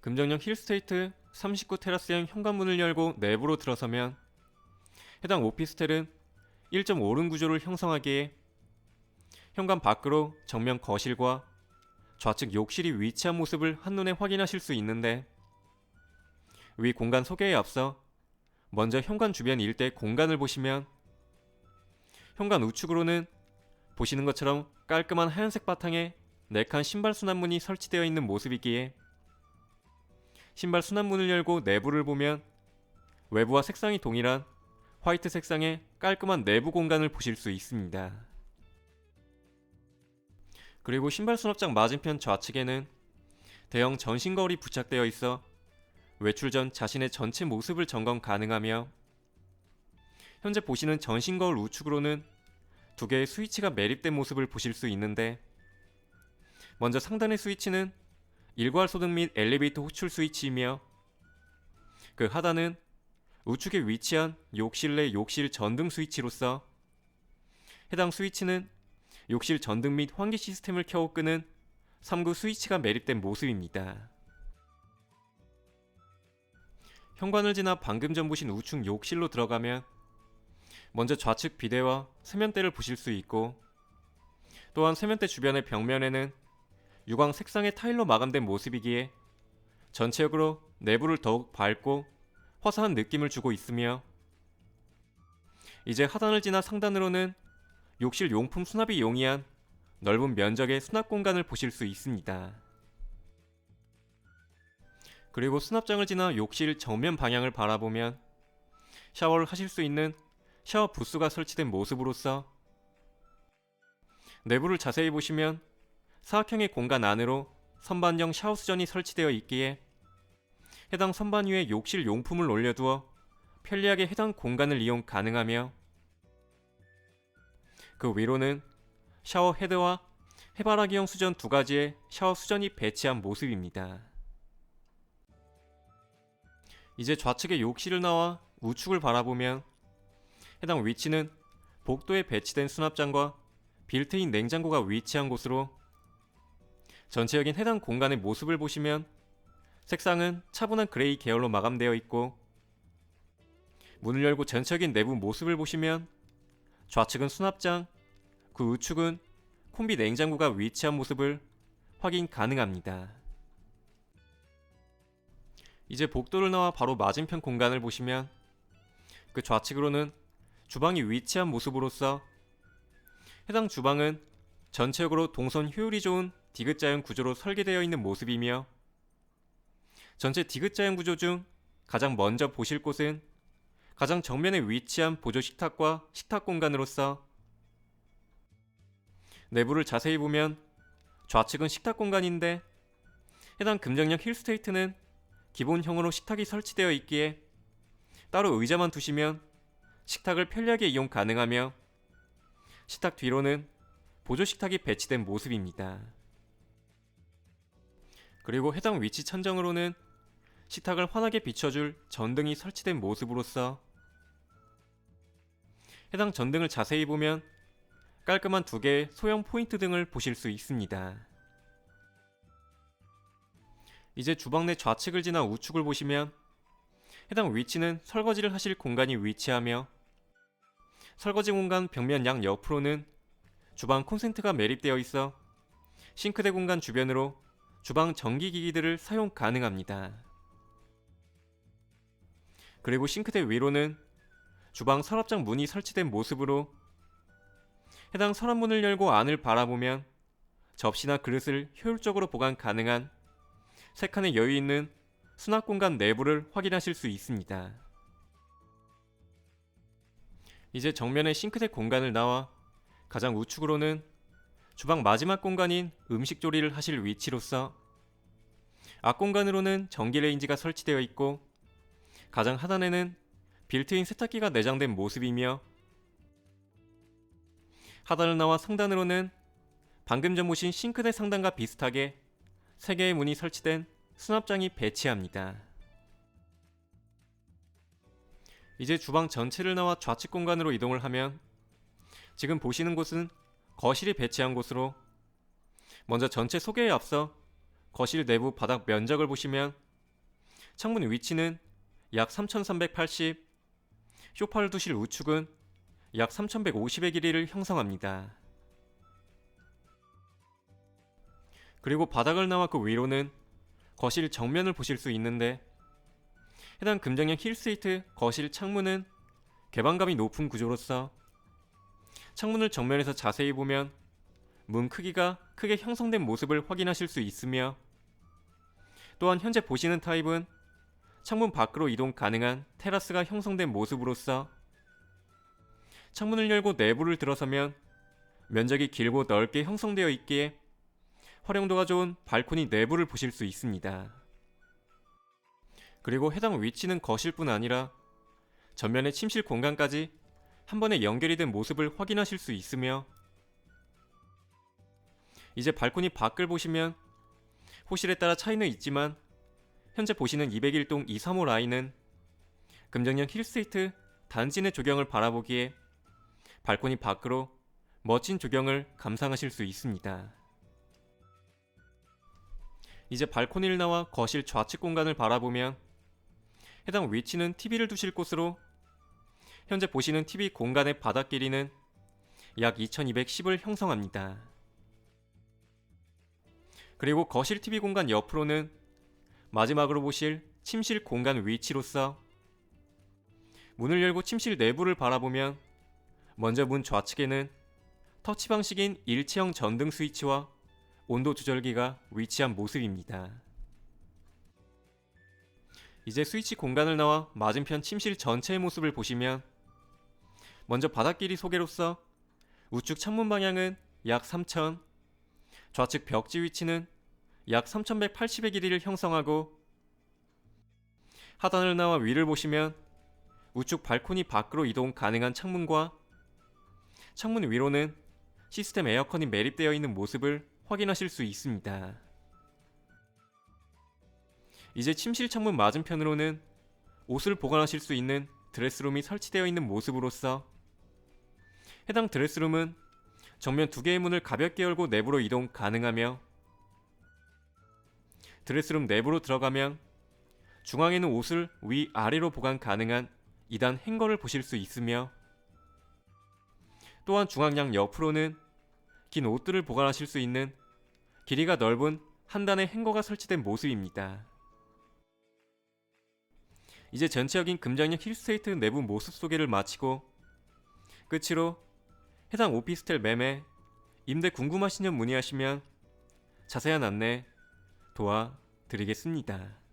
금정역 힐스테이트 39 테라스형 현관문을 열고 내부로 들어서면 해당 오피스텔은 1.5룸 구조를 형성하기에 현관 밖으로 정면 거실과 좌측 욕실이 위치한 모습을 한눈에 확인하실 수 있는데 위 공간 소개에 앞서 먼저 현관 주변 일대 공간을 보시면 현관 우측으로는 보시는 것처럼 깔끔한 하얀색 바탕에 네칸 신발 수납문이 설치되어 있는 모습이기에 신발 수납문을 열고 내부를 보면 외부와 색상이 동일한 화이트 색상의 깔끔한 내부 공간을 보실 수 있습니다. 그리고 신발 수납장 맞은편 좌측에는 대형 전신 거울이 부착되어 있어 외출 전 자신의 전체 모습을 점검 가능하며 현재 보시는 전신 거울 우측으로는 두 개의 스위치가 매립된 모습을 보실 수 있는데 먼저 상단의 스위치는 일괄 소등 및 엘리베이터 호출 스위치이며 그 하단은 우측에 위치한 욕실 내 욕실 전등 스위치로서 해당 스위치는 욕실 전등 및 환기 시스템을 켜고 끄는 3구 스위치가 매립된 모습입니다. 현관을 지나 방금 전 보신 우측 욕실로 들어가면 먼저 좌측 비대와 세면대를 보실 수 있고 또한 세면대 주변의 벽면에는 유광 색상의 타일로 마감된 모습이기에 전체적으로 내부를 더욱 밝고 화사한 느낌을 주고 있으며 이제 하단을 지나 상단으로는 욕실 용품 수납이 용이한 넓은 면적의 수납 공간을 보실 수 있습니다. 그리고 수납장을 지나 욕실 정면 방향을 바라보면 샤워를 하실 수 있는 샤워 부스가 설치된 모습으로서 내부를 자세히 보시면 사각형의 공간 안으로 선반형 샤워 수전이 설치되어 있기에 해당 선반 위에 욕실 용품을 올려두어 편리하게 해당 공간을 이용 가능하며 그 위로는 샤워 헤드와 해바라기형 수전 두 가지의 샤워 수전이 배치한 모습입니다. 이제 좌측의 욕실을 나와 우측을 바라보면 해당 위치는 복도에 배치된 수납장과 빌트인 냉장고가 위치한 곳으로 전체적인 해당 공간의 모습을 보시면 색상은 차분한 그레이 계열로 마감되어 있고 문을 열고 전체적인 내부 모습을 보시면 좌측은 수납장, 그 우측은 콤비 냉장고가 위치한 모습을 확인 가능합니다. 이제 복도를 나와 바로 맞은편 공간을 보시면 그 좌측으로는 주방이 위치한 모습으로서 해당 주방은 전체적으로 동선 효율이 좋은 디귿자형 구조로 설계되어 있는 모습이며 전체 디귿자형 구조 중 가장 먼저 보실 곳은 가장 정면에 위치한 보조 식탁과 식탁 공간으로서 내부를 자세히 보면 좌측은 식탁 공간인데 해당 금정역 힐스테이트는 기본형으로 식탁이 설치되어 있기에 따로 의자만 두시면 식탁을 편리하게 이용 가능하며 식탁 뒤로는 보조 식탁이 배치된 모습입니다. 그리고 해당 위치 천정으로는 식탁을 환하게 비춰줄 전등이 설치된 모습으로서 해당 전등을 자세히 보면 깔끔한 두 개의 소형 포인트 등을 보실 수 있습니다. 이제 주방 내 좌측을 지나 우측을 보시면 해당 위치는 설거지를 하실 공간이 위치하며 설거지 공간 벽면 양 옆으로는 주방 콘센트가 매립되어 있어 싱크대 공간 주변으로 주방 전기기기들을 사용 가능합니다. 그리고 싱크대 위로는 주방 서랍장 문이 설치된 모습으로 해당 서랍문을 열고 안을 바라보면 접시나 그릇을 효율적으로 보관 가능한 세 칸의 여유 있는 수납 공간 내부를 확인하실 수 있습니다. 이제 정면의 싱크대 공간을 나와 가장 우측으로는 주방 마지막 공간인 음식 조리를 하실 위치로서 앞 공간으로는 전기 레인지가 설치되어 있고 가장 하단에는 빌트인 세탁기가 내장된 모습이며 하단을 나와 상단으로는 방금 전 보신 싱크대 상단과 비슷하게 3개의 문이 설치된 수납장이 배치합니다. 이제 주방 전체를 나와 좌측 공간으로 이동을 하면 지금 보시는 곳은 거실이 배치한 곳으로 먼저 전체 소개에 앞서 거실 내부 바닥 면적을 보시면 창문 위치는 약 3380, 쇼파르두실 우측은 약 3150의 길이를 형성합니다. 그리고 바닥을 나와 그 위로는 거실 정면을 보실 수 있는데 해당 금정형 힐스테이트 거실 창문은 개방감이 높은 구조로서 창문을 정면에서 자세히 보면 문 크기가 크게 형성된 모습을 확인하실 수 있으며 또한 현재 보시는 타입은 창문 밖으로 이동 가능한 테라스가 형성된 모습으로서 창문을 열고 내부를 들어서면 면적이 길고 넓게 형성되어 있기에 활용도가 좋은 발코니 내부를 보실 수 있습니다. 그리고 해당 위치는 거실뿐 아니라 전면의 침실 공간까지 한 번에 연결이 된 모습을 확인하실 수 있으며 이제 발코니 밖을 보시면 호실에 따라 차이는 있지만 현재 보시는 201동 235 라인은 금정형 힐스테이트 단지 내 조경을 바라보기에 발코니 밖으로 멋진 조경을 감상하실 수 있습니다. 이제 발코니를 나와 거실 좌측 공간을 바라보면 해당 위치는 TV를 두실 곳으로 현재 보시는 TV 공간의 바닥 길이는 약 2210을 형성합니다. 그리고 거실 TV 공간 옆으로는 마지막으로 보실 침실 공간 위치로서 문을 열고 침실 내부를 바라보면 먼저 문 좌측에는 터치 방식인 일체형 전등 스위치와 온도 조절기가 위치한 모습입니다. 이제 스위치 공간을 나와 맞은편 침실 전체의 모습을 보시면 먼저 바닥길이 소개로서 우측 창문 방향은 약 3000, 좌측 벽지 위치는 약 3180의 길이를 형성하고 하단을 나와 위를 보시면 우측 발코니 밖으로 이동 가능한 창문과 창문 위로는 시스템 에어컨이 매립되어 있는 모습을 확인하실 수 있습니다. 이제 침실 창문 맞은편으로는 옷을 보관하실 수 있는 드레스룸이 설치되어 있는 모습으로서 해당 드레스룸은 정면 두 개의 문을 가볍게 열고 내부로 이동 가능하며 드레스룸 내부로 들어가면 중앙에는 옷을 위 아래로 보관 가능한 2단 행거를 보실 수 있으며 또한 중앙양 옆으로는 긴 옷들을 보관하실 수 있는 길이가 넓은 한 단의 행거가 설치된 모습입니다. 이제 전체적인 금장역 힐스테이트 내부 모습 소개를 마치고 끝으로 해당 오피스텔 매매 임대 궁금하시면 문의하시면 자세한 안내 도와드리겠습니다.